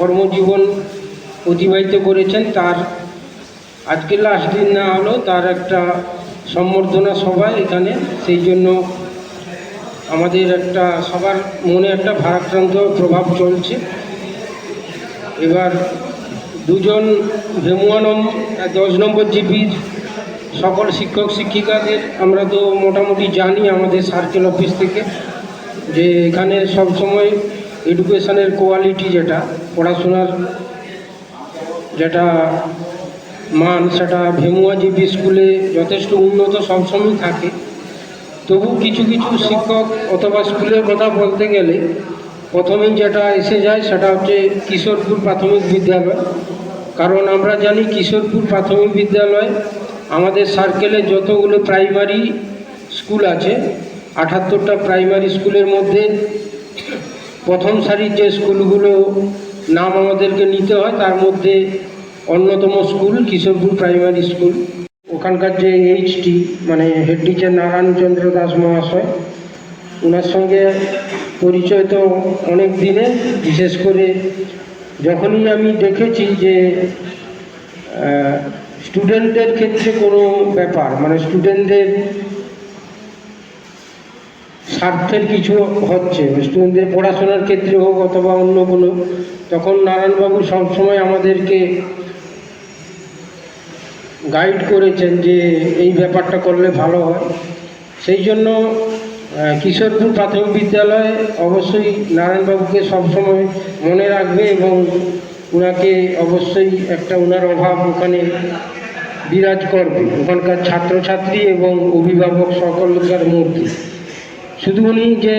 কর্মজীবন অতিবাহিত করেছেন, তার আজকে লাস্ট দিন না হলেও তার একটা সম্বর্ধনা সভা এখানে, সেই জন্য আমাদের একটা সবার মনে একটা ভারাক্রান্ত প্রভাব চলছে। এবার দুজন ভেমুয়ানম দশ নম্বর জিপির সকল শিক্ষক শিক্ষিকাদের আমরা তো মোটামুটি জানি আমাদের সার্কেল অফিস থেকে, যে এখানে সবসময় এডুকেশনের কোয়ালিটি যেটা, পড়াশোনার যেটা মান, সেটা ভেমুয়া জিপি স্কুলে যথেষ্ট উন্নত সবসময় থাকে। তবু কিছু কিছু শিক্ষক অথবা স্কুলের কথা বলতে গেলে প্রথমেই যেটা এসে যায় সেটা হচ্ছে কিশোরপুর প্রাথমিক বিদ্যালয়। কারণ আমরা জানি কিশোরপুর প্রাথমিক বিদ্যালয় আমাদের সার্কেলে যতগুলো প্রাইমারি স্কুল আছে, আটাত্তরটা প্রাইমারি স্কুলের মধ্যে প্রথম সারির যে স্কুলগুলো নাম আমাদেরকে নিতে হয়, তার মধ্যে অন্যতম স্কুল কিশোরপুর প্রাইমারি স্কুল। ওখানকার যে এইচটি মানে হেড টিচার নারায়ণচন্দ্র দাস মহাশয় ওনার সঙ্গে পরিচয় তো অনেক দিনে, বিশেষ করে যখনই আমি দেখেছি যে স্টুডেন্টদের ক্ষেত্রে কোনো ব্যাপার মানে স্টুডেন্টদের স্বার্থের কিছু হচ্ছে। স্টুডেন্টদের পড়াশোনার ক্ষেত্রে হোক অথবা অন্য কোনো, তখন নারায়ণবাবু সবসময় আমাদেরকে গাইড করেছেন যে এই ব্যাপারটা করলে ভালো হয়। সেই জন্য কিশোরপুর প্রাথমিক বিদ্যালয় অবশ্যই নারায়ণবাবুকে সবসময় মনে রাখবে এবং ওনাকে অবশ্যই একটা ওনার অভাব ওখানে বিরাজ করবে। ওখানকার ছাত্রছাত্রী এবং অভিভাবক সকলকার মধ্যে। শুধু উনি যে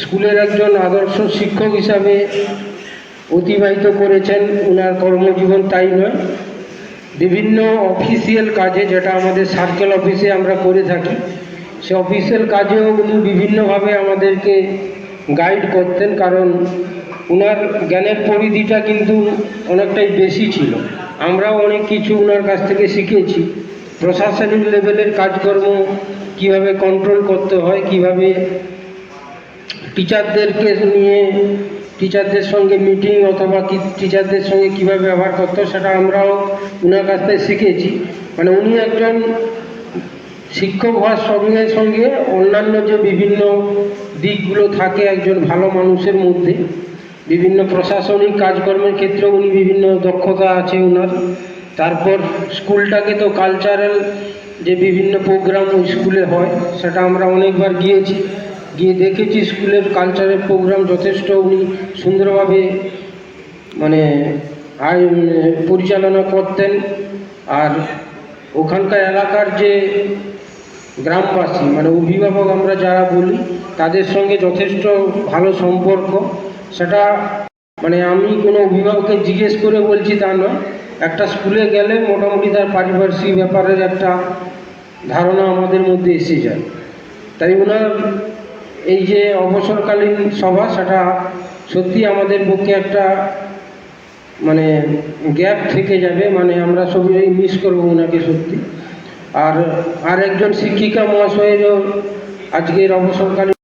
স্কুলের একজন আদর্শ শিক্ষক হিসাবে অতিবাহিত করেছেন ওনার কর্মজীবন তাই নয়। বিভিন্ন অফিসিয়াল কাজে যেটা আমাদের সার্কেল অফিসে আমরা করে থাকি, সে অফিসিয়াল কাজেও উনি বিভিন্নভাবে আমাদেরকে গাইড করতেন, কারণ ওনার জ্ঞানের পরিধিটা কিন্তু অনেকটাই বেশি ছিল। আমরাও অনেক কিছু ওনার কাছ থেকে শিখেছি। প্রশাসনিক লেভেলের কাজকর্ম কীভাবে কন্ট্রোল করতে হয়, কীভাবে টিচারদেরকে নিয়ে টিচারদের সঙ্গে মিটিং অথবা টিচারদের সঙ্গে কীভাবে ব্যবহার করতে সেটা আমরাও ওনার কাছ থেকে শিখেছি। মানে উনি একজন শিক্ষক হওয়ার সঙ্গে সঙ্গে অন্যান্য যে বিভিন্ন দিকগুলো থাকে একজন ভালো মানুষের মধ্যে, বিভিন্ন প্রশাসনিক কাজকর্মের ক্ষেত্রেও উনি বিভিন্ন দক্ষতা আছে ওনার তারপর স্কুলটাকে তো কালচারাল যে বিভিন্ন প্রোগ্রাম ওই স্কুলে হয়, সেটা আমরা অনেকবার গিয়েছি। গিয়ে দেখেছি স্কুলের কালচারাল প্রোগ্রাম যথেষ্ট উনি সুন্দরভাবে মানে পরিচালনা করতেন। আর ওখানকার এলাকার যে গ্রামবাসী মানে অভিভাবক আমরা যারা বলি, তাদের সঙ্গে যথেষ্ট ভালো সম্পর্ক। সেটা মানে আমি কোনো অভিভাবককে জিজ্ঞেস করে বলছি তা নয় একটা স্কুলে গেলে মোটামুটি তার পারিপার্শ্বিক ব্যাপারের একটা ধারণা আমাদের মধ্যে এসে যায়। তাই ওনার এই যে অবসরকালীন সভা, সেটা সত্যি আমাদের পক্ষে একটা মানে গ্যাপ থেকে যাবে মানে আমরা সবাই মিস করব ওনাকে সত্যি। আর আর একজন শিক্ষিকা মহাশয়েরও আজকের অবসরকালীন